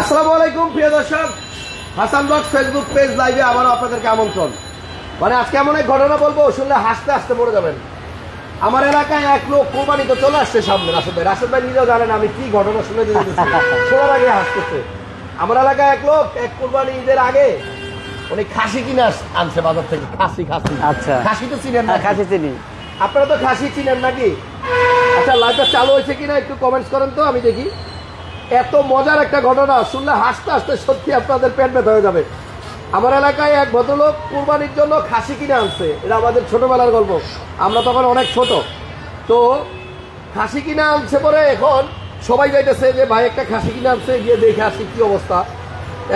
আসসালামু আলাইকুম প্রিয় দর্শক। হাসান ব্লগ ফেসবুক পেজ লাইভে আবারও আপনাদেরকে আমন্ত্রণ। মানে আজকে এমন এক ঘটনা বলব শুনলে হাসতে হাসতে পড়ে যাবেন। আমার এলাকায় এক লোক কোরবানি তো চলে আসছে সামনে রাশেদ ভাই। রাশেদ ভাই নিজেও জানেন আমি কি ঘটনা শুনে দিতেছি শোনার আগে হাসতেছে। আমার এলাকায় এক লোক এক কোরবানি ঈদের আগে উনি খাসি কিনে আনছে বাজার থেকে। খাসি খাসি। আচ্ছা। খাসি তো চিনেন না। হ্যাঁ, খাসি চিনি। আপনারা তো খাসি চিনেন নাকি? আচ্ছা লাইভটা চালু হয়েছে কিনা একটু কমেন্টস করেন তো, আমি দেখি। এত মজার একটা ঘটনা, শুনলে হাসতে হাসতে সত্যি আপনাদের পেট ব্যথা হয়ে যাবে। আমার এলাকায় এক ভদ্রলোক কুরবানির জন্য খাসি কিনে আনছে। এটা আমাদের ছোটবেলার গল্প। আমরা তখন অনেক ছোট। তো খাসি কিনে আনছে পরে এখন সবাই যাইতেছে যে, ভাই, একটা খাসি কিনে আনছে, গিয়ে দেখে আসি কি অবস্থা।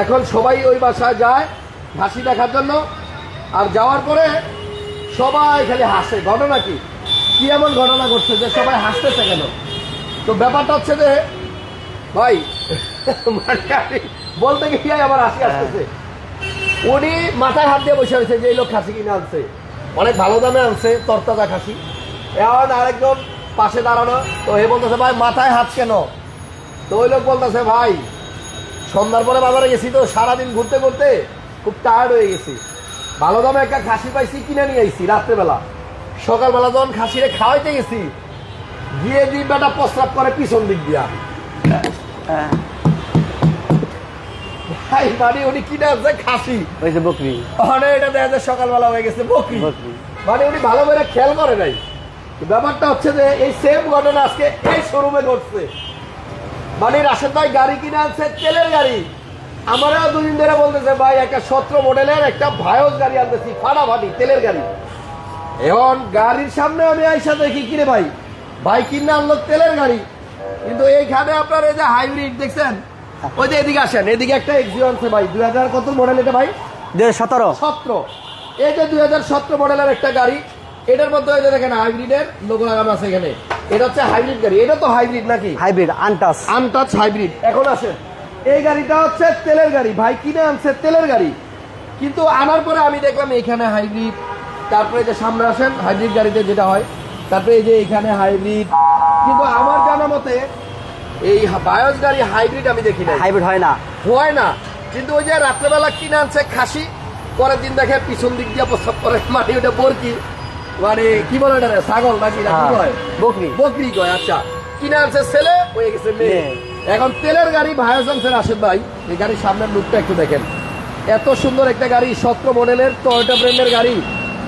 এখন সবাই ওই বাসায় যায় খাসি দেখার জন্য। আর যাওয়ার পরে সবাই খালি হাসে। ঘটনা কি? কি এমন ঘটনা ঘটছে যে সবাই হাসতেছে কেন? তো ব্যাপারটা হচ্ছে যে ভাই বলতে গিয়ে আবার হাসি আসতেছে। উনি মাথায় হাত দিয়ে বসে রয়েছে যে এই লোক খাসি কিনে আনছে। অনেক ভালো দামে আনছে তরতাজা খাসি। এখন আরেকজন পাশে দাঁড়ানো তো এ বলতেছে ভাই মাথায় হাত কেন? তো ওই লোক বলতেছে ভাই সন্ধ্যার পরে বাজারে গেছি তো সারাদিন ঘুরতে ঘুরতে খুব টায়ার্ড হয়ে গেছি। ভালো দামে একটা খাসি পাইছি কিনে নিয়ে আইছি রাত্রেবেলা। সকালবেলা যখন খাসিরে খাওয়াইতে গেছি গিয়ে দিই বেটা প্রস্রাব করে পিছন দিক দিয়া। ভাই মানে উনি কিনে আছে খাসি। ওই যে বকরি। ওখানে এটা দেখা যায় সকালবেলা হয়ে গেছে বকরি। মানে উনি ভালো করে খেয়াল করে নাই। ব্যাপারটা হচ্ছে যে এই সেম ঘটনা আজকে এই শোরুমে ঘটছে। মানে রাশেদ ভাই গাড়ি কিনে আনছে তেলের গাড়ি। আমারও দুদিন ধরে বলতেছে ভাই একটা সতেরো মডেলের একটা ভায়স গাড়ি আনতেছি ফাটাফাটি তেলের গাড়ি। এখন গাড়ির সামনে আমি আইসা দেখি কিনে ভাই ভাই কিনে আনলো তেলের গাড়ি? কিন্তু এইখানে আপনার এই যে হাইব্রিড দেখছেন ওই যে এদিকে আসেন এদিকে একটা এক্সিও আনছে ভাই দুই হাজার কত মডেল এটা ভাই? দুই সতেরো। সতেরো। এই যে দুই হাজার সতেরো মডেলের একটা গাড়ি এটার মধ্যে ওই যে দেখেন হাইব্রিডের লোগো লাগানো আছে এখানে। এটা হচ্ছে হাইব্রিড গাড়ি। এটা তো হাইব্রিড নাকি? Hybrid untouched untouched hybrid. এখন আসেন। এই গাড়িটা হচ্ছে তেলের গাড়ি। ভাই কিনে আনছে তেলের গাড়ি। কিন্তু আনার পরে আমি দেখলাম এখানে হাইব্রিড তারপরে যে সামনে আসেন হাইব্রিড গাড়িতে যেটা হয় তারপরে এই যে এখানে হাইব্রিড কিন্তু আমার জানা মতে এই বায়োস গাড়ি হাইব্রিড আমি দেখি না হাইব্রিড হয় না। হয় না। কিন্তু ওই যে রাত্রেবেলা কিনে আনছে খাসি পরের দিন দেখে পিছন দিক দিয়ে প্রস্তাব করে মানে ওটা বরকি। মানে কি বলে ওটা ছাগল নাকি না কি হ্যাঁ, কয় বকরি। বকরি কয় আচ্ছা। কিনে আনছে ছেলে হয়ে গেছে মেয়ে। এখন তেলের গাড়ি ভায়াস আনছে রাশেদ ভাই এই গাড়ির সামনের লুকটা একটু দেখেন। এত সুন্দর একটা গাড়ি সতেরো মডেলের টয়োটা ব্র্যান্ডের গাড়ি।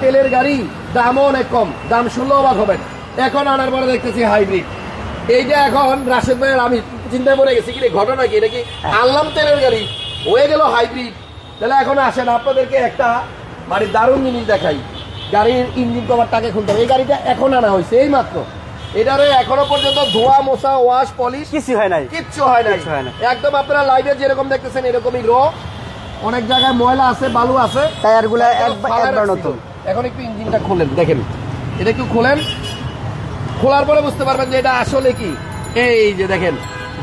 তেলের গাড়ি দামও অনেক কম দাম শুনলেও অবাক হবেন। এখন আনার পরে দেখতেছি হাইব্রিড। এইটা এখন রাশেদ ভাইয়ের আমি চিন্তায় পড়ে গেছি কি ঘটনা কি? এটা কি আনলাম তেলের গাড়ি? হয়ে গেল হাইব্রিড। তাহলে এখন আসেন আপনাদেরকে একটা মানে দারুণ জিনিস দেখাই। গাড়ির ইঞ্জিন কভারটাকে খুলতে হবে। এই গাড়িটা এখন আনা হয়েছে এই মাত্র। এটারে এখনও পর্যন্ত ধোয়া মোছা ওয়াশ পলিশ কিছু হয় নাই। কিচ্ছু হয় নাই। একদম আপনারা লাইভে যেরকম দেখতেছেন এরকমই র। অনেক জায়গায় ময়লা আছে বালু আছে। টায়ারগুলা একবার নতুন। এখন একটু ইঞ্জিনটা খোলেন দেখেন। এটা একটু খোলেন। খোলার পরে বুঝতে পারবেন যে এটা আসলে কি। এই যে দেখেন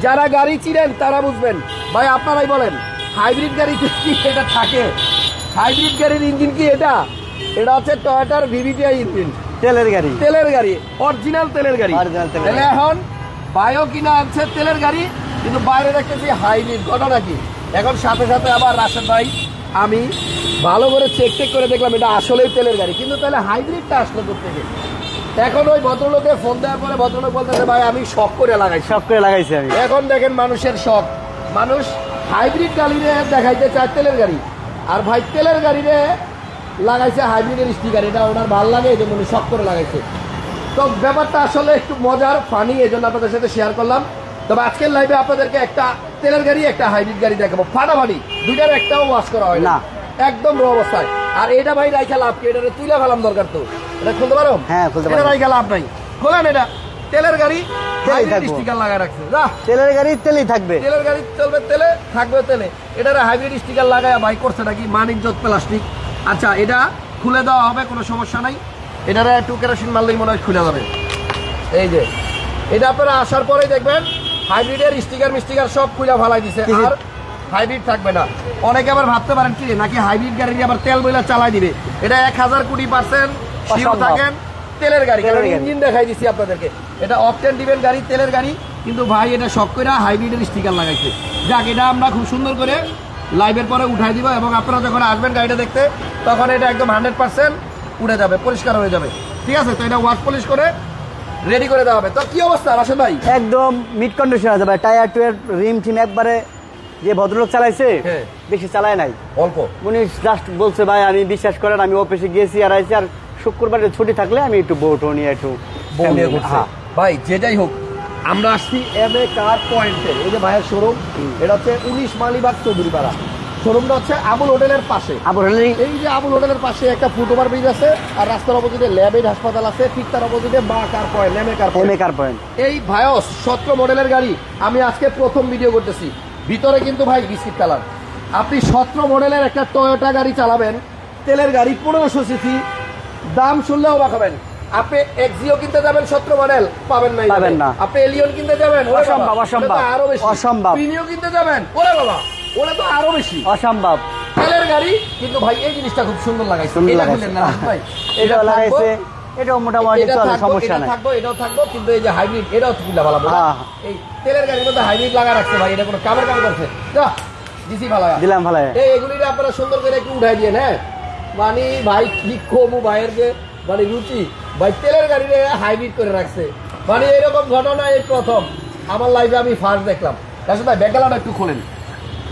যারা গাড়ি চিনেন তারা বুঝবেন। ভাই আপনারাই বলেন হাইব্রিড গাড়িতে কি এটা থাকে? হাইব্রিড গাড়ির ইঞ্জিন কি এটা? এটা হচ্ছে টয়োটার ভিভিটিআই ইঞ্জিন। তেলের গাড়ি। তেলের গাড়ি অরিজিনাল তেলের গাড়ি। তাহলে এখন বায়ো কিনা আনছে তেলের গাড়ি কিন্তু বাইরে দেখতেছি হাইব্রিড। ঘটনা কি? এখন সাথে সাথে আবার রাশেদ ভাই আমি ভালো করে চেক চেক করে দেখলাম এটা আসলেই তেলের গাড়ি। কিন্তু তাহলে হাইব্রিডটা আসলো থেকে এখন ওই ভদ্রলোকে ফোন দেওয়ার পরে ভদ্রলোক বলতেছে ভাই আমি শখ করে লাগাই শখ করে লাগাইছি আমি। এখন দেখেন মানুষের শখ মানুষ হাইব্রিড গাড়িরে দেখাইতে চায় তেলের গাড়ি। আর ভাই তেলের গাড়িরে লাগাইছে হাইব্রিডের স্টিকার এটা ওনার ভালো লাগে এই জন্য উনি শখ করে লাগাইছে। তো ব্যাপারটা আসলে একটু মজার ফানি এই জন্য আপনাদের সাথে শেয়ার করলাম। তবে আজকের লাইভে আপনাদেরকে একটা তেলের গাড়ি একটা হাইব্রিড গাড়ি দেখাবো। ফাটাফাটি দুইটার একটাও ওয়াশ করা হয় না। একদম র অবস্থায়। আর এটা ভাই রাইখা লাভ কি? এটা তুলে ফেলাম দরকার তো। এটা খুলতে পারো? হ্যাঁ, খুলতে এটা পারব। রাইখা লাভ নাই। খোলেন এটা। তেলের গাড়ি। স্টিকার লাগায় রাখছে। তেলের গাড়ি তেলেই থাকবে। তেলের গাড়ি চলবে তেলে থাকবে তেলে। এটার হাইব্রিড স্টিকার লাগায় ভাই করছে নাকি? মানিকজত প্লাস্টিক আচ্ছা এটা খুলে দেওয়া হবে কোনো সমস্যা নাই। এটারে একটু কেরোসিন মারলেই মনে হয় খুলে যাবে। এই যে। এটা আপনারা আসার পরেই দেখবেন হাইব্রিডের স্টিকার মিস্টিকার সব খুলে ফালাই দিছে আর হাইব্রিড থাকবে না। অনেকে আবার ভাবতে পারেন কি নাকি হাইব্রিড গাড়ি আবার তেল বইলা চালাই দিবে? এটা এক হাজার কোটি পার্সেন্ট থাকেন তেলের গাড়ি। কারণ ইঞ্জিন দেখাই দিছি আপনাদেরকে। এটা অকটেন দিবেন গাড়ি তেলের গাড়ি। কিন্তু ভাই এটা শখ করে হাইব্রিডের স্টিকার লাগাইছে। যাক এটা আমরা খুব সুন্দর করে লাইভের পরে উঠাই দিব এবং আপনারা যখন আসবেন গাড়িটা দেখতে তখন এটা একদম হান্ড্রেড পার্সেন্ট উড়ে যাবে পরিষ্কার হয়ে যাবে। ঠিক আছে? তো এটা ওয়াশ পলিশ করে রেডি করে দেওয়া হবে। তো কি অবস্থা রাশেদ ভাই? একদম মিড কন্ডিশন আছে ভাই। টায়ার টুয়ের রিম টিম একবারে যে ভদ্রলোক চালাইছে হ্যাঁ। বেশি চালায় নাই। অল্প? উনি জাস্ট বলছে ভাই আমি বিশ্বাস করেন আমি অফিসে গিয়েছি আর আইছি আর শুক্রবারে ছুটি থাকলে আমি একটু বউটো নিয়ে একটু। হ্যাঁ। ভাই যেটাই হোক আমরা আসছি এম এ কার পয়েন্টে এই যে ভাইয়ের শোরুম এটা হচ্ছে উনিশ মালিবাগ চৌধুরীপাড়া। শোরুমটা হচ্ছে আবুল হোটেলের পাশে। এই যে আবুল হোটেলের পাশে একটা ফুটওভার ব্রিজ আছে আর রাস্তার অপোজিটে ল্যাবেড হাসপাতাল আছে ঠিক তার অপোজিটে car point car point. Car point. এই ভায়স সতেরো মডেলের গাড়ি আমি আজকে প্রথম ভিডিও করতেছি। ভিতরে কিন্তু ভাই বিস্কিট কালার। আপনি সত্র মডেলের একটা টয়োটা গাড়ি চালাবেন তেলের গাড়ি পনেরোশো সিসি দাম শুনলেও হবেন। আপনি এক্সিও কিনতে যাবেন সত্র মডেল পাবেন না পাবেন না। আপনি এলিয়ন কিনতে যাবেন অসম্ভব, অসম্ভব, আরও বেশি। অসম্ভব। কিনতে যাবেন ওরে বাবা। ওটা তো আরও বেশি। অসম্ভব। তেলের গাড়ি কিন্তু ভাই এই জিনিসটা খুব সুন্দর লাগাইছে। এটা। না ভাই? থাকব, লাগাইছে। এটাও মোটামুটি চলে সমস্যা নাই। থাকব এটাও থাকব কিন্তু এই যে হাইব্রিড এটাও তুলে ভালো। এই তেলের গাড়ির মধ্যে হাইব্রিড লাগা রাখছে ভাই এটা কোনো কামের কাম করছে। যা দিছি ভালো দিলাম ভালো এই এগুলিটা আপনারা সুন্দর করে একটু উঠাই দিয়ে হ্যাঁ? মানে ভাই কি কমু ভাইয়ের যে মানে রুচি। ভাই তেলের গাড়িতে হাইব্রিড করে রাখছে। মানে এরকম ঘটনা এই প্রথম। আমার লাইফে আমি ফার্স্ট দেখলাম। আসলে ভাই ব্যাকগ্রাউন্ড একটু খোলেন।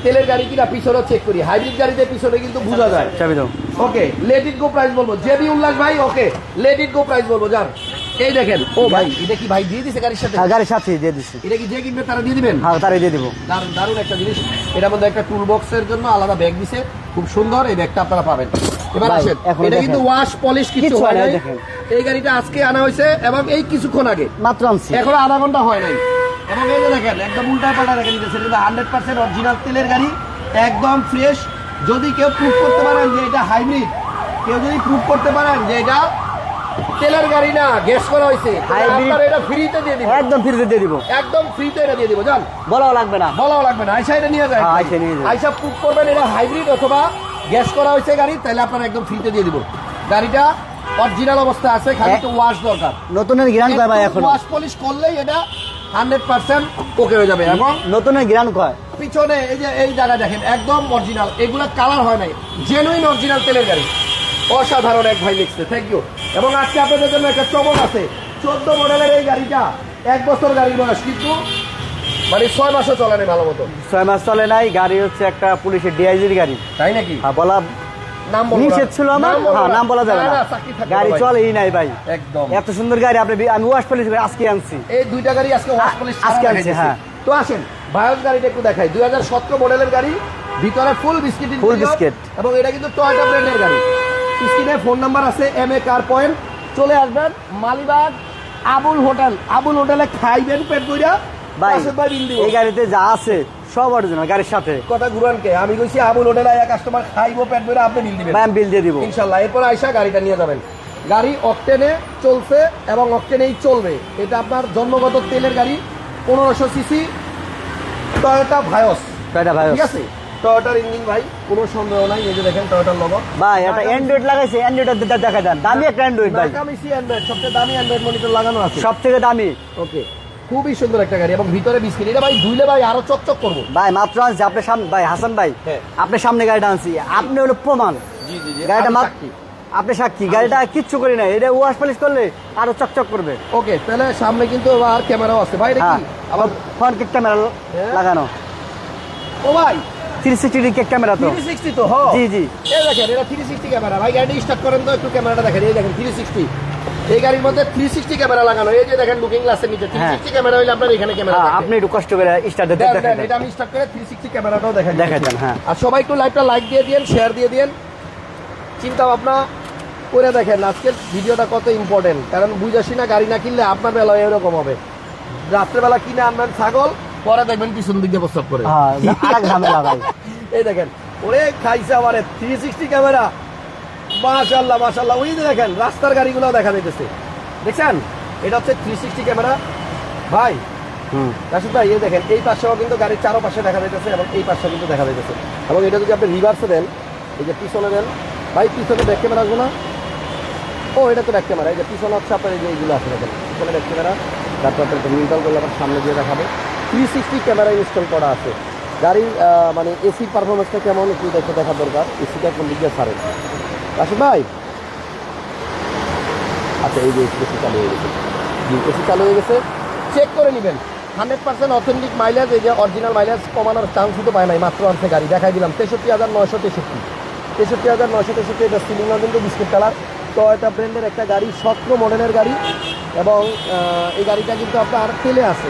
তেলের গাড়ি কিনা পিছনে চেক করি। হাইব্রিড গাড়িতে পিছনে কিন্তু বোঝা যায়। চাবি দাও। Okay let it go price বলব। জেবি উল্লাস ভাই ওকে লেট ইট গো প্রাইস বলব। যান। এই দেখেন ও ভাই এটা কি ভাই দিয়ে দিছে গাড়ির সাথে? হ্যাঁ গাড়ির সাথে দিয়ে দিচ্ছি এটা কি যে কিনবে তারা দিয়ে দিবেন? হ্যাঁ তারাই দিয়ে দিব। দারুণ দারুণ একটা জিনিস। এটার মধ্যে একটা টুল বক্সের জন্য আলাদা ব্যাগ দিছে। খুব সুন্দর এই ব্যাগটা আপনারা পাবেন। এবার আসেন। এটা কিন্তু ওয়াশ পলিশ কিছু হয় নাই। এই গাড়িটা আজকে আনা হয়েছে এবং এই কিছুক্ষণ আগে। মাত্র আনছি। এখনও আধা ঘণ্টা হয় নাই। এবং এই যে দেখেন একদম উল্টা পাল্টা দিতেছে এটা হান্ড্রেড পার্সেন্ট অরিজিনাল তেলের গাড়ি একদম ফ্রেশ যদি কেউ প্রুভ করতে পারেন যে এটা হাইব্রিড কেউ যদি প্রুভ করতে পারেন যে এটা তেলের গাড়ি না গ্যাস করা হয়েছে আপনারা এটা ফ্রিতে দিয়ে দিব একদম ফ্রিতে দিয়ে দিব। একদম ফ্রিতে এটা দিয়ে দিব জান? বলাও লাগবে না। বলাও লাগবে না। আইসা এটা নিয়ে যায়। হ্যাঁ, আইসা নিয়ে যাবে। আইসা প্রুভ করবেন এটা হাইব্রিড অথবা গ্যাস করা হয়েছে গাড়ি তাহলে আপনারা একদম ফ্রিতে দিয়ে দিব। গাড়িটা অরিজিনাল অবস্থা আছে খালি একটু ওয়াশ দরকার। নতুনের গ্রান ভাই এখন। ওয়াশ পলিশ করলেই এটা হান্ড্রেড পার্সেন্ট ওকে হয়ে যাবে। এবং নতুনের গ্রান কয়? পিছনে এই যে এই জায়গা দেখেন একদম অরিজিনাল এগুলো কালার হয় নাই। জেনুইন অরিজিনাল তেলের গাড়ি। অসাধারণ এক ভাই লিখছে। থ্যাংক ইউ এবং আজকে আপনাদের জন্য একটা চমক আছে। চোদ্দ মডেলের এই গাড়িটা এক বছর গাড়ির বয়স কিন্তু মানে ছয় মাসও চলে নেই ভালো মতো। ছয় মাস চলে নাই গাড়ি হচ্ছে একটা পুলিশের ডিআইজির গাড়ি। তাই নাকি? হ্যাঁ বলা। নিষেধ ছিল আমার? হ্যাঁ নাম বলা যাবে না, গাড়ি। চলেই নাই ভাই। একদম। এত সুন্দর গাড়ি আপনি বি- আমি ওয়াশ পলিশ আজকে আনছি। এই দুইটা গাড়ি আজকে ওয়াশ পলিশ আজকে আজকে আনছি, আনছে হ্যাঁ। তো আসেন বায়োস গাড়িটা একটু দেখাই। দুই হাজার সতেরো মডেলের গাড়ি ভিতরে ফুল বিস্কিট। এবং এটা কিন্তু টয়টা ব্র্যান্ডের গাড়ি। স্ক্রিনে ফোন নাম্বার আছে এম এ কার পয়েন্ট চলে আসবেন মালিবাগ আবুল হোটেল। আবুল হোটেলে খাইবেন পেট কইরা ভাই এই গাড়িতে যা আছে সব অরিজিনাল গাড়ির সাথে। কথা ঘুরানকে আমি কইছি আবুল হোটেলে এক কাস্টমার খাইবো পেট কইরা আপনি বিল দিবেন। আমি বিল দিয়ে দিব। ইনশাল্লাহ এরপর আইসা গাড়িটা নিয়ে যাবেন। গাড়ি অকটেনে চলছে এবং অকটেনেই চলবে। এটা আপনার জন্মগত তেলের গাড়ি পনেরোশো সিসি টয়োটা ভায়স কয়টা ভাই ঠিক আছে? টয়োটার ইঞ্জিন ভাই কোনো সন্দেহ নাই এই যে দেখেন টয়োটার লোগো ভাই একটা অ্যান্ড্রয়েড লাগাইছে অ্যান্ড্রয়েড দেখা দেন দামি একটা অ্যান্ড্রয়েড ভাই। নাকামিসি অ্যান্ড্রয়েড সবচেয়ে দামি অ্যান্ড্রয়েড মনিটর লাগানো আছে। সব থেকে দামি। ওকে খুবই সুন্দর একটা গাড়ি এবং ভিতরে বিস্কিট। এটা ভাই ধুইলে ভাই আরও চকচক করব। ভাই মাত্র আনছি। আপনার সামনে ভাই হাসান ভাই হ্যাঁ। আপনার সামনে গাড়িটা আনছি। আপনি হলো প্রমাণ। গাড়িটা মাত্র আপনি সাক্ষী। গাড়িটা কিচ্ছু করি না এটা ওয়াশ পলিশ করলে আরও চকচক করবে। ওকে তাহলে সামনে কিন্তু আর ক্যামেরাও আছে। ভাই এটা হ্যাঁ। কি আবার ফ্রন্ট কিক ক্যামেরা হ্যাঁ। লাগানো। ও ভাই। থ্রি সিক্সটি কিক ক্যামেরা তো। 360 তো হ। জি, জি। এই দেখেন এটা 360 ক্যামেরা। ভাই গাড়ি স্টার্ট করেন তো একটু ক্যামেরাটা দেখেন। এই দেখেন 360 এই গাড়ির মধ্যে 360 ক্যামেরা লাগানো। এই যে দেখেন লুকিং গ্লাসের নিচে 360 ক্যামেরা হইলে আপনার এখানে ক্যামেরা আপনি একটু কষ্ট করে স্টার্ট দেখেন এটা আমি স্টার্ট করে 360 ক্যামেরাটাও দেখেন দেখেন হ্যাঁ। আর সবাই একটু লাইভটা লাইক দিয়ে শেয়ার দিয়ে চিন্তা ভাবনা করে দেখেন আজকের ভিডিওটা কত ইম্পর্টেন্ট কারণ বুঝাসি না গাড়ি না কিনলে আপনার বেলা এরকম হবে। রাত্রেবেলা কিনে আনবেন ছাগল পরে দেখবেন পিছন দিক দিয়ে প্রস্তাব করে। হ্যাঁ এই দেখেন ওরে খাইছে আমারে থ্রি সিক্সটি ক্যামেরা মাশাল্লাহ মাশাল্লাহ ওই যে দেখেন রাস্তার গাড়িগুলো দেখা যাইতেছে। দেখছেন? এটা হচ্ছে থ্রি সিক্সটি ক্যামেরা। ভাই হুম। রাশিদ ভাই এই দেখেন এই পাশেও কিন্তু গাড়ির চারো পাশে দেখা যাইতেছে এবং এই পাশেও কিন্তু দেখা যাইতেছে। এবং এটা যদি আপনি রিভার্সে দেন এই যে পিছনে দেন ভাই পিছনে ব্যাক ক্যামেরা আসব না? ও এটা তো ব্যাক ক্যামেরা এই যে পিছনে হচ্ছে আপনার এই যে এইগুলো আছে দেখেন পিছনে ব্যাক ক্যামেরা তারপর নিউট্রাল করলে আবার সামনে দিয়ে দেখাবো। থ্রি সিক্সটি ক্যামেরা ইনস্টল করা আছে। গাড়ির মানে এসি পারফরমেন্সটা কেমন একটু দেখে দেখা দরকার। এসিটা কোন দিকে ছাড়ে? রাশিদ ভাই আচ্ছা এই যে এসি চালু হয়ে গেছে এসি চালু হয়ে গেছে চেক করে নেবেন। হান্ড্রেড পার্সেন্ট অথেন্টিক মাইলেজ এই যে অরিজিনাল মাইলেজ কমানোর চান্সই তো পায় নাই, মাত্র আনছে গাড়ি। দেখাই দিলাম, তেষট্টি হাজার নয়শো তেষট্টি। তেষট্টি হাজার নয়শো তেষট্টি, এটা সিলিং না কিন্তু বিস্কুট কালার টয়টা ব্র্যান্ডের একটা গাড়ি, সতেরো মডেলের গাড়ি। এবং এই গাড়িটা কিন্তু আপনার তেলে আছে।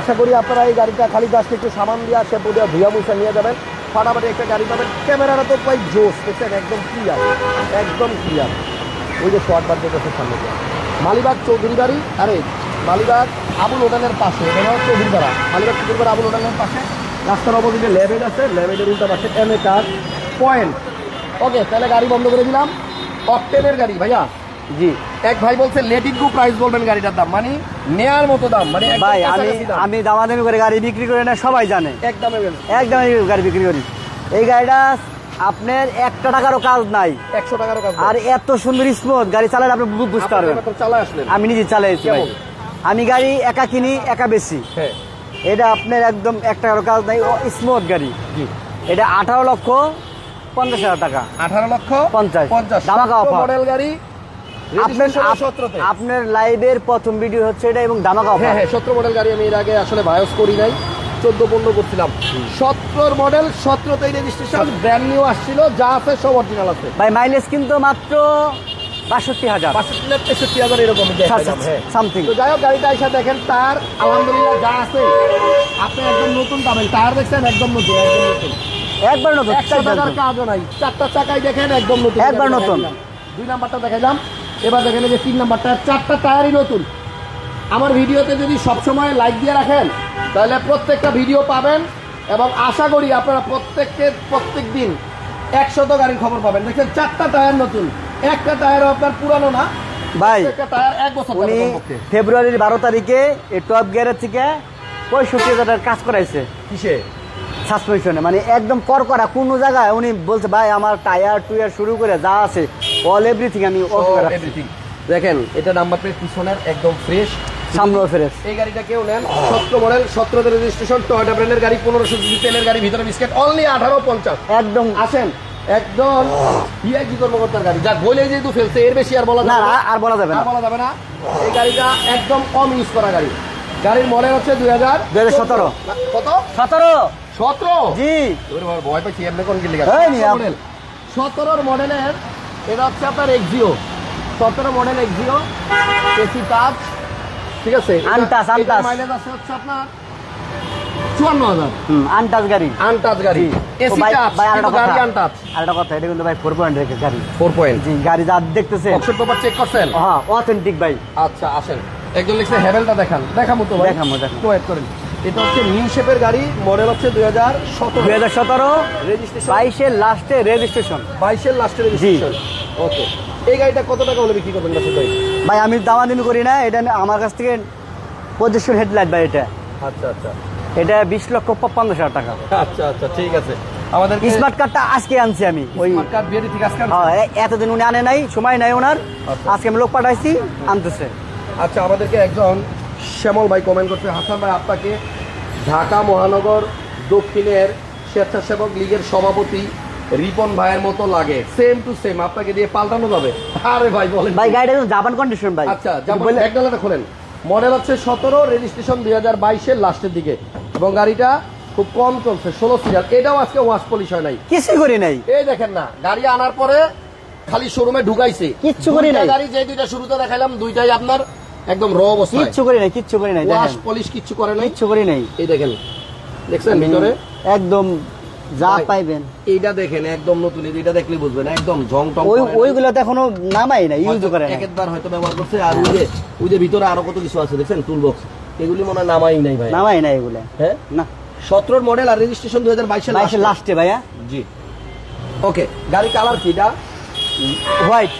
আশা করি আপনারা এই গাড়িটা খালি জাস্ট একটু সামান দিয়ে সে পুরো ধুয়া মুছা নিয়ে যাবেন। ফাটাফাটি একটা গাড়ি পাবেন। ক্যামেরাটা তো প্রায় জোস দেখছেন? একদম ক্লিয়ার একদম ক্লিয়ার ওই যে শর্ট বার যেতেছে সামনে। মালিবাগ চৌধুরী বাড়ি, আরে, মালিবাগ আবুল ওডানের পাশে, এটা চৌধুরী পাড়া। মালিবাগ চৌধুরী পাড়া আবুল ওডানের পাশে। রাস্তার অপোজিটে ল্যাবেড আছে ল্যাবেডের উল্টা পাশে M A car point okay তাহলে গাড়ি বন্ধ করে দিলাম। অকটেনের গাড়ি, ভাইয়া। জি। এক ভাই বলছে লেট গো প্রাইস বলবেন গাড়িটার দাম। মানে নেয়ার মতো দাম মানে ভাই আমি। আমি দামাদামি করে গাড়ি বিক্রি করে না সবাই জানে। একদমে একদম গাড়ি বিক্রি করি। এই গাড়িটা আপনার একটা টাকারও কাজ নাই। একশো টাকারও কাজ আর এত সুন্দর স্মুথ গাড়ি চালালে আপনি বুঝতে পারবেন। আমি নিজে চালাইছি ভাই। আমি গাড়ি একা কিনি একা বেশি হ্যাঁ। এটা আপনার একদম এক টাকারও কাজ নাই। স্মুথ গাড়ি। জি। এটা আঠারো লক্ষ পঞ্চাশ হাজার টাকা। আঠারো লক্ষ পঞ্চাশ। পঞ্চাশ। ধামাকা offer। মডেল গাড়ি আপনার সতেরোতে। লাইভের প্রথম ভিডিও হচ্ছে এটা এবং দামাকা হ্যাঁ হ্যাঁ সতেরো মডেল গাড়ি আমি এর আগে আসলে বায়স করি নাই। চোদ্দ পনেরো করছিলাম। সতেরোর মডেল সতেরোতেই রেজিস্ট্রেশন ব্র্যান্ড নিউ আসছিল যা আছে সব অরিজিনাল আছে। ভাই মাইলেজ কিন্তু মাত্র বাষট্টি হাজার। বাষট্টি লাখ তেষট্টি হাজার এরকম হ্যাঁ। সামথিং তো যাই হোক গাড়িটা এসে দেখেন তার আলহামদুলিল্লাহ যা আছে আপনি একদম নতুন পাবেন। টায়ার দেখছেন একদম নতুন একদম নতুন। একবার নতুন একশো টাকার কাজও নাই। চারটা চাকাই দেখেন একদম নতুন। একবার নতুন। দুই নাম্বারটা দেখাইলাম। এবার দেখেন যে তিন নাম্বারটা চারটা টায়ারই নতুন। আমার ভিডিওতে যদি সবসময় লাইক দিয়ে রাখেন তাহলে প্রত্যেকটা ভিডিও পাবেন এবং আশা করি আপনারা প্রত্যেককে প্রত্যেক দিন একশত গাড়ির খবর পাবেন। দেখেন চারটা টায়ার নতুন একটা টায়ারও আপনার পুরানো না ভাই একটা টায়ার এক বছর উনি ফেব্রুয়ারির বারো তারিখে এই টপ গিয়ারের থেকে পঁয়ষট্টি হাজার কাজ করাইছে। কিসে? সাসপেনশনে মানে একদম করকরা কোনো জায়গায় উনি বলছে ভাই আমার টায়ার টুয়ার শুরু করে যা আছে অল এভরিথিং আমি এভরিথিং দেখেন এটা নাম্বার প্লেট পিছনের একদম ফ্রেশ সামনেও ফ্রেশ এই গাড়িটা কেউ নেন সতেরো মডেল সতেরোতে রেজিস্ট্রেশন টয়টা ব্র্যান্ডের গাড়ি পনেরোশো তেলের গাড়ি ভিতরে বিস্কেট অনলি আঠারো পঞ্চাশ। একদম। আসেন একদম ভিআইপি কর্মকর্তার গাড়ি। যা বলে যেহেতু ফেলছে এর বেশি আর বলা না যাবে আর- আর বলা যাবে না। বলা যাবে না। এই গাড়িটা একদম কম ইউজ করা গাড়ি। গাড়ির মডেল হচ্ছে দুই হাজার 2017 কত? সতেরো। সতেরো? জি। ভয় এমনি কোন গেলে মডেল সতেরোর মডেলের এটা হচ্ছে আপনার এক্সিও সতেরো মডেল এক্সিও এসি টাচ ঠিক আছে? Untouch, untouch. মাইলেজ আছে হচ্ছে আপনার চুয়ান্ন হাজার। হুম গাড়ি। আনটাচ গাড়ি। এসি টাচ গাড়ি কথা। আরেকটা কথা এটা কিন্তু ভাই ফোর পয়েন্ট রেখে গাড়ি। ফোর পয়েন্ট জি গাড়ি যা দেখতেছে অপশন পেপার চেক করছেন? হ্যাঁ অথেন্টিক ভাই। আচ্ছা আসেন। একজন লিখছে হ্যাভেলটা দেখান। দেখামো তো ভাই। দেখামো, দেখামো। করেন। এটা হচ্ছে নিউ শেপের গাড়ি মডেল হচ্ছে দুই হাজার সতেরো। দুই হাজার সতেরো রেজিস্ট্রেশন বাইশের লাস্টে রেজিস্ট্রেশন বাইশের লাস্টের রেজিস্ট্রেশন ওকে এই গাড়িটা কত টাকা হলে বিক্রি করবেন ভাই? ভাই আমি দামাদামি করি না এটা আমার কাছ থেকে পজিশন হেডলাইট ভাই এটা। আচ্ছা আচ্ছা। এটা বিশ লক্ষ পঞ্চাশ হাজার টাকা। আচ্ছা আচ্ছা ঠিক আছে। আমাদের স্মার্ট কার্ডটা আজকে আনছি আমি। ওই হ্যাঁ এতদিন উনি আনে নাই সময় নাই ওনার। আচ্ছা। আজকে আমি লোক পাঠাইছি আনতেছে। আচ্ছা আমাদেরকে একজন শ্যামল ভাই কমেন্ট করছে হাসান ভাই আপনাকে ঢাকা মহানগর দক্ষিণের স্বেচ্ছাসেবক লীগের সভাপতি রিপন ভাইয়ের মতো লাগে। সেম টু সেম আপনাকে দিয়ে পাল্টানো যাবে। আরে ভাই বলেন ভাই গাড়িটা জাপান কন্ডিশন ভাই। আচ্ছা যেমন বলে- ব্যাকডালাটা খোলেন। মডেল হচ্ছে সতেরো রেজিস্ট্রেশন দুই হাজার বাইশের লাস্টের দিকে। এবং গাড়িটা খুব কম চলছে ষোলো সিরিয়াল এটাও আজকে ওয়াশ পলিশ হয় নাই। কিছুই করি নাই। এই দেখেন না গাড়ি আনার পরে খালি শোরুমে ঢুকাইছে। কিচ্ছু করি নাই। গাড়ি যে দুইটা শুরুতে দেখাইলাম দুইটাই আপনার একদম র অবস্থা কিচ্ছু করি নাই কিচ্ছু করি নাই ওয়াশ পলিশ কিচ্ছু করে নাই? কিচ্ছু করি নাই। এই দেখেন দেখছেন ভিতরে? একদম যা পাইবেন। এইটা দেখেন একদম নতুন এটা দেখলে বুঝবেন একদম ঝং টং ওই। ওইগুলো তো এখনও নামাই নাই ইউজ করে একবার হয়তো ব্যবহার করছে আর ওই যে ওই যে ভিতরে আরও কত কিছু আছে দেখছেন? টুল বক্স এগুলি মনে হয় নামাই নাই ভাই। নামাই নাই এগুলো। হ্যাঁ? না। সতেরোর মডেল আর রেজিস্ট্রেশন দুই হাজার বাইশের বাইশের লাস্টে ভাইয়া। জি। ওকে গাড়ি কালার কি এটা? হোয়াইট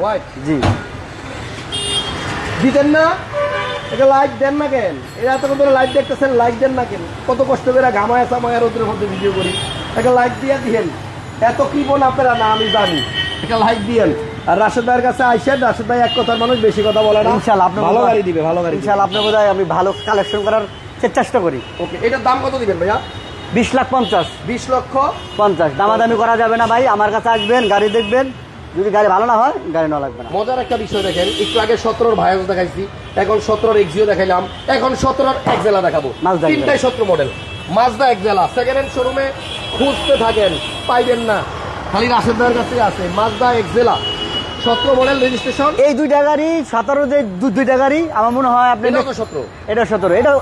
হোয়াইট জি। দিতেন না? এটা লাইক দেন না কেন? এরা এতক্ষণ ধরে লাইক দেখতেছেন লাইক দেন না কেন? কত কষ্ট করে ঘামায় সামায় রোদ্রের মধ্যে ভিডিও করি। একটা লাইক দিয়ে দিয়েন। এত কি কৃপণ আপনারা না আমি জানি। একটা লাইক দিয়েন। আর রাশেদ ভাইয়ের কাছে আইসেন রাশেদ ভাই এক কথার মানুষ বেশি কথা বলে না। আপনি ভালো গাড়ি দিবে ভালো গাড়ি ইনশাল্লাহ আপনি বোধহয় আমি ভালো কালেকশন করার চেষ্টা করি। ওকে এটার দাম কত দিবেন ভাইয়া? বিশ লাখ পঞ্চাশ। বিশ লক্ষ পঞ্চাশ। দামাদামি করা যাবে না ভাই আমার কাছে আসবেন গাড়ি দেখবেন। যদি গাড়ি ভালো না হয় গাড়ি নেওয়া লাগবে না। মজার একটা বিষয় দেখেন একটু আগে সতেরোর ভায়োস দেখাইছি এখন সতেরোর এক্সিও দেখাইলাম এখন সতেরোর একজেলা দেখাবো। তিনটাই সতেরো model Mazda Axela second hand শোরুমে খুঁজতে থাকেন পাইবেন না। খালি রাশেদ ভাইয়ের কাছে আছে মাজদা একজেলা সতেরো মডেল রেজিস্ট্রেশন এই দুইটা গাড়ি সতেরো যে দুইটা গাড়ি আমার মনে হয় আপনি সতেরো। এটা সতেরো। এটা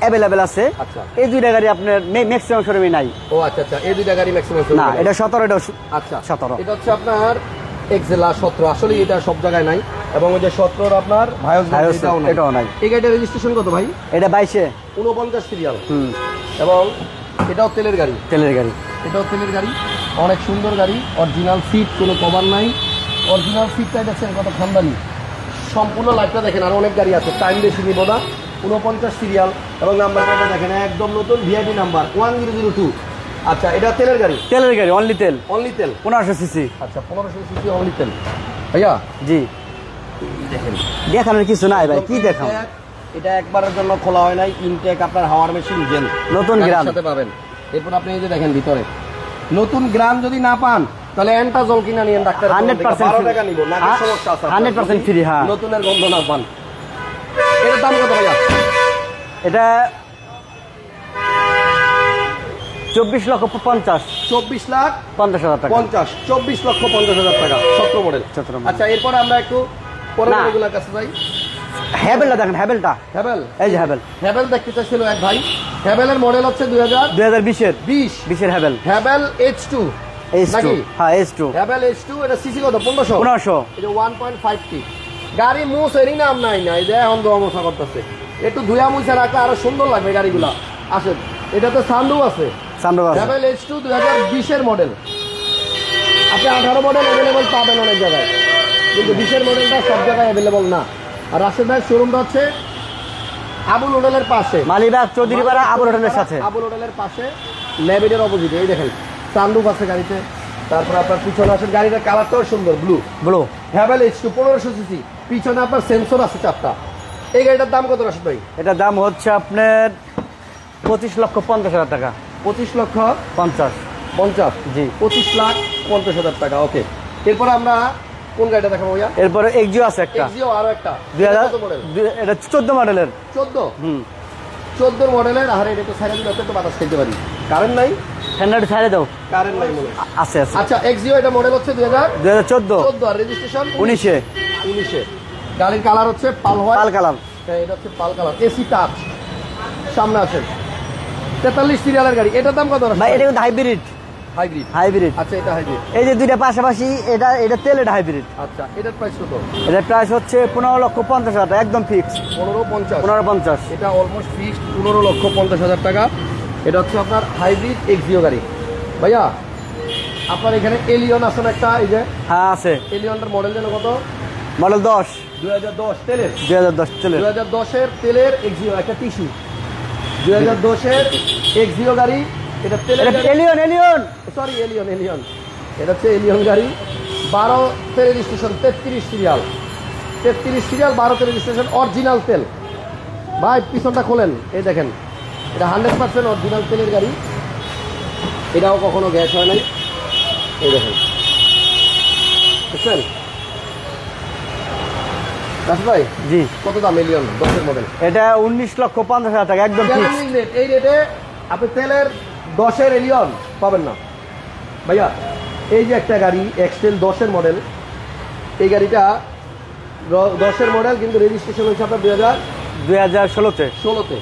অ্যাভেলেবেল আছে। আচ্ছা। এই দুইটা গাড়ি আপনার ম্যাক্সিমাম শোরুমে নাই। ও আচ্ছা আচ্ছা। এই দুইটা গাড়ি ম্যাক্সিমাম না এটা সতেরো এটা আচ্ছা। সতেরো। এটা হচ্ছে আপনার এক্সেলা সতেরো। আসলে এটা সব জায়গায় নাই। এবং ওই যে সতেরোর আপনার এটাও নাই। এটাও নাই। এই গাড়িটার রেজিস্ট্রেশন কত ভাই? এটা বাইশে। উনপঞ্চাশ সিরিয়াল হুম। এবং এটাও তেলের গাড়ি। তেলের গাড়ি। এটাও তেলের গাড়ি। অনেক সুন্দর গাড়ি। অরিজিনাল সিট কোনো কভার নাই। অরিজিনাল সিটটাই দেখছেন কত খানদানি। সম্পূর্ণ লাইফটা দেখেন আর অনেক গাড়ি আছে। টাইম বেশি নিব না। উনপঞ্চাশ সিরিয়াল এবং নাম্বার প্লেটটা দেখেন একদম নতুন VIP number one zero zero two আচ্ছা এটা তেলের গাড়ি? তেলের গাড়ি অনলি তেল। অনলি তেল? পনেরোশো সিসি আচ্ছা পনেরোশো সিসি অনলি তেল। ভাইয়া? জি। দেখেন। দেখানোর কিছু নাই ভাই কি দেখাম এটা- একবারের জন্য খোলা হয় নাই। ইনটেক আপনার হাওয়ার মেশিন জেল নতুন গ্রাম। সাথে পাবেন। এরপর আপনি এই যে দেখেন ভিতরে। নতুন গ্রাম যদি না পান তাহলে এন্টা জল কিনা নিয়েন ডাক্তার 100% বারো free। টাকা নিব হ্যাঁ, সমস্যা আছে 100% free, হ্যাঁ। নতুনের গন্ধ না পান। এর দাম কত ভাইয়া? এটা চব্বিশ লক্ষ পঞ্চাশ। চব্বিশ লাখ পঞ্চাশ হাজার টাকা। পঞ্চাশ চব্বিশ লক্ষ পঞ্চাশ হাজার টাকা সতেরো মডেল 17 আচ্ছা এরপর আমরা একটু পরের কাছে যাই। হ্যাভেলটা দেখেন হ্যাভেলটা। হ্যাভেল? এই যে হ্যাভেল। হ্যাভেল দেখতে চাইছিল এক ভাই। হ্যাভেলের মডেল হচ্ছে দুই হাজার দুই হাজার বিশের বিশ বিশের Haval. Haval H two H two হ্যাঁ H two Haval H two এটা সিসি কত? পনেরোশো। পনেরোশো। এটা ওয়ান পয়েন্ট ফাইভ টি গাড়ি মুস এরই নাম নাই না এই যে এখন করতেছে। একটু ধুয়া মুছা রাখলে আরও সুন্দর লাগবে গাড়িগুলা। আসেন এটাতে সান্ডু আছে। এইচ টু দুই হাজার বিশের মডেল আপনি আঠারো মডেল অ্যাভেলেবল পাবেন অনেক জায়গায়। কিন্তু বিশের মডেলটা সব জায়গায় অ্যাভেলেবল না। আর রাশেদ ভাইয়ের শোরুমটা হচ্ছে আবুল হোটেলের পাশে। মালিবাগ চৌধুরীপাড়া আবুল হোটেলের সাথে। আবুল হোটেলের পাশে ল্যাবিডের অপোজিটে এই দেখেন সানরুফ আছে গাড়িতে। তারপর আপনার পিছনে আসেন গাড়িটার কালারটাও সুন্দর blue blue Haval H two পনেরোশো সিসি পিছনে আপনার সেন্সর আছে চারটা। এই গাড়িটার দাম কত রাশিদ ভাই? এটার দাম হচ্ছে আপনার পঁচিশ লক্ষ পঞ্চাশ হাজার টাকা। পঁচিশ লক্ষ পঞ্চাশ। পঞ্চাশ? জি। পঁচিশ লাখ পঞ্চাশ হাজার টাকা ওকে। এরপর আমরা কোন গাড়িটা দেখাবো ভাইয়া? এরপরে এক্সিও আছে একটা। এক্সিও আরও একটা। দুই হাজার এটা চোদ্দ মডেলের। চোদ্দ? হুম। চোদ্দোর মডেলের আর এটা তো সাইডে দিলে তো বাতাস খেতে পারি। কারেন্ট নাই? স্ট্যান্ডার্ড ছাড়ে দাও। কারেন্ট নাই মনে আছে আছে। আচ্ছা এক্সিও এটা মডেল হচ্ছে দুই হাজার দুই হাজার চোদ্দ। চোদ্দ আর রেজিস্ট্রেশন উনিশে। উনিশে। গাড়ির কালার হচ্ছে পাল পাল কালাম হ্যাঁ, এটা হচ্ছে পাল কালার। AC touch. সামনে আছে। তেতাল্লিশ সিরিয়ালের গাড়ি। এটার দাম কত ভাই এটা কিন্তু হাইব্রিড। হাইব্রিড? হাইব্রিড। আচ্ছা এটা হাইব্রিড। এই যে দুইটা পাশাপাশি এটা এটা তেল এটা হাইব্রিড। আচ্ছা এটার প্রাইস কত? এটার প্রাইস হচ্ছে পনেরো লক্ষ পঞ্চাশ হাজার টাকা একদম ফিক্স পনেরো পঞ্চাশ। পনেরো পঞ্চাশ। এটা অলমোস্ট ফিক্সড পনেরো লক্ষ পঞ্চাশ হাজার টাকা। এটা হচ্ছে আপনার হাইব্রিড এক্সিও গাড়ি। ভাইয়া আপনার এখানে এলিয়ন আসেন একটা এই যে? হ্যাঁ আছে। এলিয়নটার মডেল যেন কত? মডেল দশ। দুই হাজার দশ তেলের। দুই হাজার দশ তেলের। দুই হাজার দশের তেলের এক্সিও একটা টিস্যু দুই হাজার দশের এক্সিও গাড়ি এটা তেলের Allion Allion sorry Allion Allion এটা হচ্ছে এলিয়ন গাড়ি। বারোতে রেজিস্ট্রেশন তেত্রিশ সিরিয়াল তেত্রিশ সিরিয়াল বারোতে রেজিস্ট্রেশন অরিজিনাল তেল। ভাই পিছনটা খোলেন। এই দেখেন এটা হান্ড্রেড পার্সেন্ট অরিজিনাল তেলের গাড়ি। এটাও কখনো গ্যাস হয় নাই। এই দেখেন। বুঝছেন? ভাই জি। কত দাম এলিয়ন দশের মডেল এটা উনিশ লক্ষ পঞ্চাশ হাজার টাকা একদম এই রেটে আপনি তেলের দশের এলিয়ন পাবেন না। ভাইয়া এই যে একটা গাড়ি এক্সটেল দশের মডেল এই গাড়িটা দশের মডেল কিন্তু রেজিস্ট্রেশন হয়েছে আপনার দুই হাজার দুই হাজার ষোলোতে। ষোলোতে।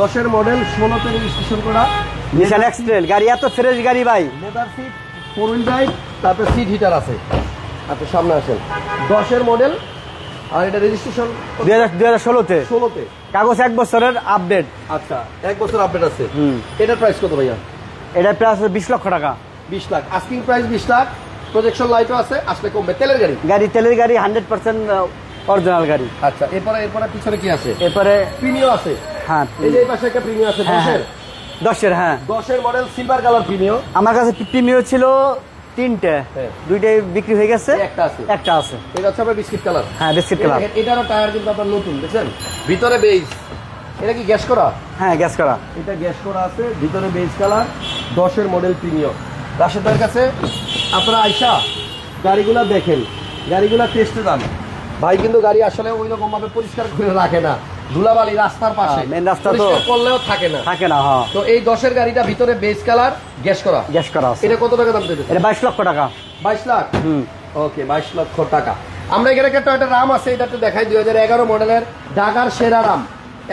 দশের মডেল ষোলোতে রেজিস্ট্রেশন করা। নিশান এক্সট্রেল গাড়ি এত ফ্রেশ গাড়ি ভাই। Leather seat four wheel drive তারপরে সিট হিটার আছে। আপনি সামনে আসেন। দশের মডেল আর এটা রেজিস্ট্রেশন দুই হাজার দুই হাজার ষোলোতে। ষোলোতে। কাগজ এক বছরের আপডেট আচ্ছা এক বছর আপডেট আছে। হুম। এটার প্রাইস কত ভাইয়া? এটার প্রাইস বিশ লক্ষ টাকা। বিশ লাখ। আস্কিং প্রাইস বিশ লাখ। প্রজেকশন লাইটও আছে আসলে কমবে। তেলের গাড়ি? গাড়ি তেলের গাড়ি হান্ড্রেড পার্সেন্ট অরিজিনাল গাড়ি। আচ্ছা এরপরে এরপরে পিছনে কি আছে? এরপরে প্রিমিও আছে? হ্যাঁ এই যে পাশে একটা প্রিমিও আছে হ্যাঁ, দশের? দশের হ্যাঁ। দশের মডেল সিলভার কালার প্রিমিও আমার কাছে প্রিমিয় ছিল তিনটে হ্যাঁ। দুইটাই বিক্রি হয়ে গেছে? একটা আছে। একটা আছে। এটা হচ্ছে আপনার বিস্কিট কালার। হ্যাঁ বিস্কিট কালার। এটারও টায়ার কিন্তু আপনার নতুন দেখছেন? ভিতরে বেজ এটা কি গ্যাস করা? হ্যাঁ গ্যাস করা। এটা গ্যাস করা আছে ভিতরে বেজ কালার দশের মডেল প্রিমিয়াম। রাশেদার কাছে আপনারা আইসা গাড়িগুলা দেখেন। গাড়িগুলা টেস্টে দাম ভাই কিন্তু গাড়ি আসলে ওই রকম ভাবে পরিষ্কার করে রাখে না। ধুলাবালি রাস্তার পাশে। হ্যাঁ, main রাস্তা তো। করলেও থাকে না। থাকে না হ্যাঁ। তো এই দশের গাড়িটা ভিতরে বেজ কালার গ্যাস করা। গ্যাস করা এটা কত টাকা দাম দেবে? এটা বাইশ লক্ষ টাকা। বাইশ লাখ? হুম। ওকে বাইশ লক্ষ টাকা। আমরা এখানে একটা টয়টা রাম আছে এটা একটু দেখাই দুই হাজার এগারো মডেলের ঢাকার সেরা রাম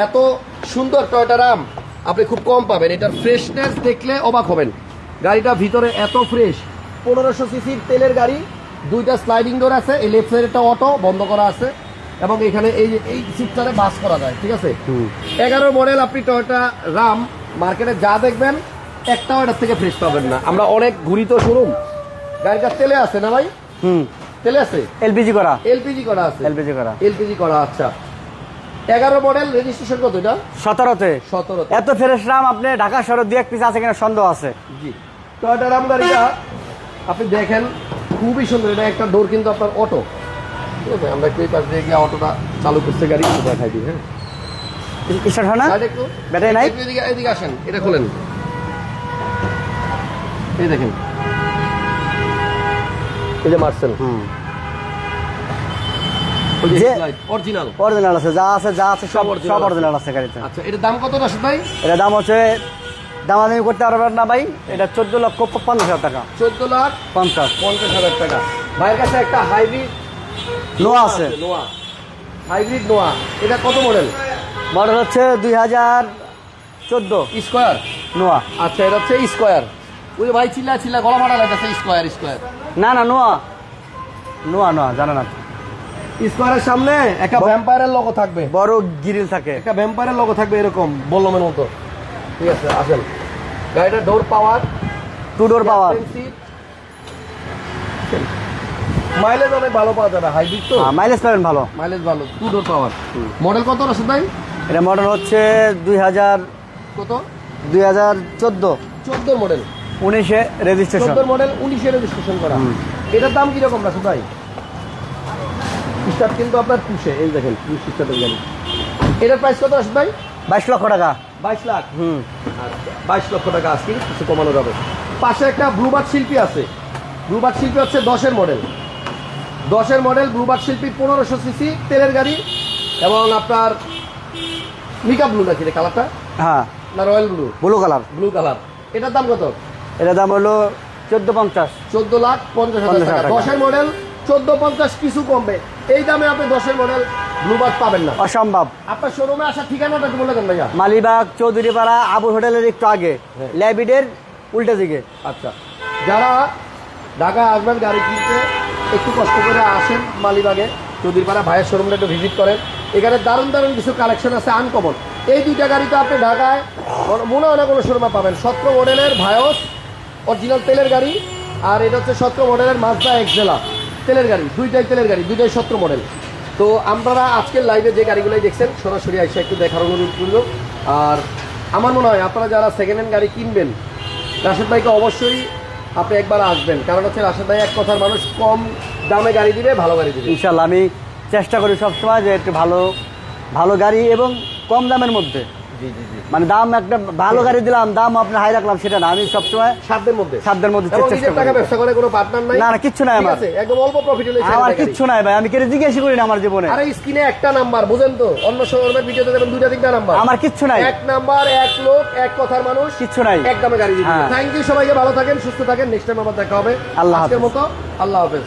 এত সুন্দর টয়টা রাম আপনি খুব কম পাবেন। এটার ফ্রেশনেস দেখলে অবাক হবেন। গাড়িটা ভিতরে এত ফ্রেশ পনেরোশো সিসির তেলের গাড়ি। দুইটা স্লাইডিং ডোর আছে এই লেফট সাইডেরটা অটো বন্ধ করা আছে। এবং এখানে এই যে এই সিটটারে বাস করা যায় ঠিক আছে? এগারো মডেল আপনি টয়টা রাম মার্কেটে যা দেখবেন একটাও এটার থেকে ফ্রেশ পাবেন না। আমরা অনেক ঘুরি তো শোরুম গাড়িটা তেলে আছে না ভাই? হুম। তেলে আছে? এলপিজি করা। এলপিজি করা আছে। এলপিজি করা। এলপিজি করা আচ্ছা। এগারো মডেল রেজিস্ট্রেশন কত এটা? সতেরোতে। সতেরো এত ফ্রেশ রাম আপনি ঢাকা শহরে দু এক পিস আছে কিনা সন্দেহ আছে। জি। টয়টা রাম গাড়িটা আপনি দেখেন খুবই সুন্দর। এটা একটা ডোর কিন্তু আপনার অটো ঠিক আছে আমরা একটু এই পাশ দিয়ে গিয়ে অটোটা চালু করতে গাড়ি দেখাই দিই হ্যাঁ? স্টার্ট হয় না একটু ব্যাটারি নাই? এদিকে এদিকে আসেন এটা খোলেন। এই দেখেন। এই যে মার্সেল হুম। যে যে- অরিজিনাল অরিজিনাল আছে যা আছে যা আছে সব সব আছে। অরিজিনাল আছে গাড়িতে। আচ্ছা এটার দাম কত রাশিদ ভাই? এটা দাম হচ্ছে দামাদামি করতে পারবেন না ভাই এটা চোদ্দ লক্ষ পঞ্চাশ হাজার টাকা। চোদ্দ লাখ পঞ্চাশ। পঞ্চাশ হাজার টাকা। ভাইয়ের কাছে একটা হাইব্রিড নোয়া আছে। নোয়া হাইব্রিড নোয়া এটা কত মডেল মডেল হচ্ছে দুই হাজার চোদ্দ। স্কোয়ার নোয়া আচ্ছা এটা হচ্ছে স্কোয়ার ওই ভাই চিল্লা চিল্লা গলা মারা লাগছে স্কোয়ার স্কোয়ার না না নোয়া নোয়া নোয়া জানা না। স্কোয়ারের সামনে একটা ভ্যাম্পায়ারের লোগো থাকবে। বড় গিরিল থাকে। একটা ভ্যাম্পায়ারের লোগো থাকবে এরকম বল্লমের মতো। ঠিক আছে আসেন। গাড়িটা door power two door power mileage অনেক ভালো পাওয়া যাবে হাইব্রিড তো? মাইলেজ পাবেন ভালো। মাইলেজ ভালো টু ডোর পাওয়ার মডেল কত রাশিদ ভাই এটা মডেল হচ্ছে দুই হাজার কত? দুই হাজার চোদ্দ। চোদ্দ মডেল উনিশে রেজিস্ট্রেশন চোদ্দ মডেল উনিশে রেজিস্ট্রেশন করা। এটার দাম কীরকম রাখো ভাই স্টার্ট কিন্তু আপনার পুষে এই দেখেন পুশ স্টার্টের গাড়ি। এটার প্রাইস কত আসবে ভাই? বাইশ লক্ষ টাকা। বাইশ লাখ? হুম। আচ্ছা বাইশ লক্ষ টাকা আজকে কিছু কমানো যাবে। পাশে একটা ব্লুবার্ড শিল্পী আছে। ব্লুবার্ড শিল্পী হচ্ছে দশের মডেল দশের মডেল ব্লুবার্ড শিল্পী পনেরোশো সিসি তেলের গাড়ি এবং আপনার মিকা ব্লু নাকি কালারটা? হ্যাঁ। না royal blue. Blue colour. Blue colour. এটার দাম কত? এটার দাম হলো চোদ্দ পঞ্চাশ। চোদ্দ লাখ পঞ্চাশ হাজার টাকা। দশের মডেল চোদ্দ পঞ্চাশ কিছু কমবে। এই দামে আপনি দশের মডেল ব্লুবার্ড পাবেন না। অসম্ভব। আপনার শোরুমে আসার ঠিকানাটা বলে দেন ভাইয়া। মালিবাগ চৌধুরীপাড়া আবু হোটেলের একটু আগে। হ্যাঁ। ল্যাবিডের উল্টা দিকে। আচ্ছা। যারা ঢাকায় আসবেন, গাড়ি কিনতে, একটু কষ্ট করে আসেন মালিবাগে, চৌধুরীপাড়া ভাইয়ের শোরুমটা একটু ভিজিট করেন। এখানে দারুণ দারুণ কিছু কালেকশন আছে আনকমন এই দুইটা গাড়ি তো আপনি ঢাকায়, মনে হয় না কোনো শোরুমে পাবেন। সতেরো মডেলের ভায়স অরিজিনাল তেলের গাড়ি, আর এটা হচ্ছে সতেরো মডেলের মাজদা এক্সেলা তেলের গাড়ি, দুইটাই তেলের গাড়ি, দুইটাই সতেরো মডেল তো আপনারা আজকের লাইভে যে গাড়িগুলোই দেখছেন, সরাসরি এসে একটু দেখার অনুরোধ করব। আর আমার মনে হয় আপনারা যারা সেকেন্ড হ্যান্ড গাড়ি কিনবেন, রাশেদ ভাইকে অবশ্যই আপনি একবার আসবেন। কারণ হচ্ছে রাশেদ ভাই এক কথার মানুষ, কম দামে গাড়ি দিবে, ভালো গাড়ি দিবে। ইনশাল্লাহ আমি চেষ্টা করি সবসময় যে একটু ভালো ভালো গাড়ি এবং কম দামের মধ্যে। মানে দাম একটা ভালো গাড়ি দিলাম দাম আপনার হাই রাখলাম সেটা না। আমি সবসময় সাধ্যের মধ্যে। সাধ্যের মধ্যে এবং চেষ্টা নিজের টাকা করি। ব্যবসা করে কোনো পার্টনার নাই। না, না, কিচ্ছু নাই আমার। একদম অল্প প্রফিট হলে আমার কিচ্ছু নাই ভাই আমি কেটে জিজ্ঞেস করি না আমার জীবনে। আরে স্ক্রিনে একটা নাম্বার বুঝেন তো। অন্য শোরুমের ভিডিওতে দেখবেন দুইটা তিনটা নাম্বার আমার কিচ্ছু নাই। এক নাম্বার এক লোক এক কথার মানুষ। কিচ্ছু নাই। এক দামে গাড়ি। থ্যাংক ইউ সবাইকে ভালো থাকেন সুস্থ থাকেন। নেক্সট টাইম আবার দেখা হবে। আল্লাহ হাফেজ। মতো আল্লাহ হাফেজ।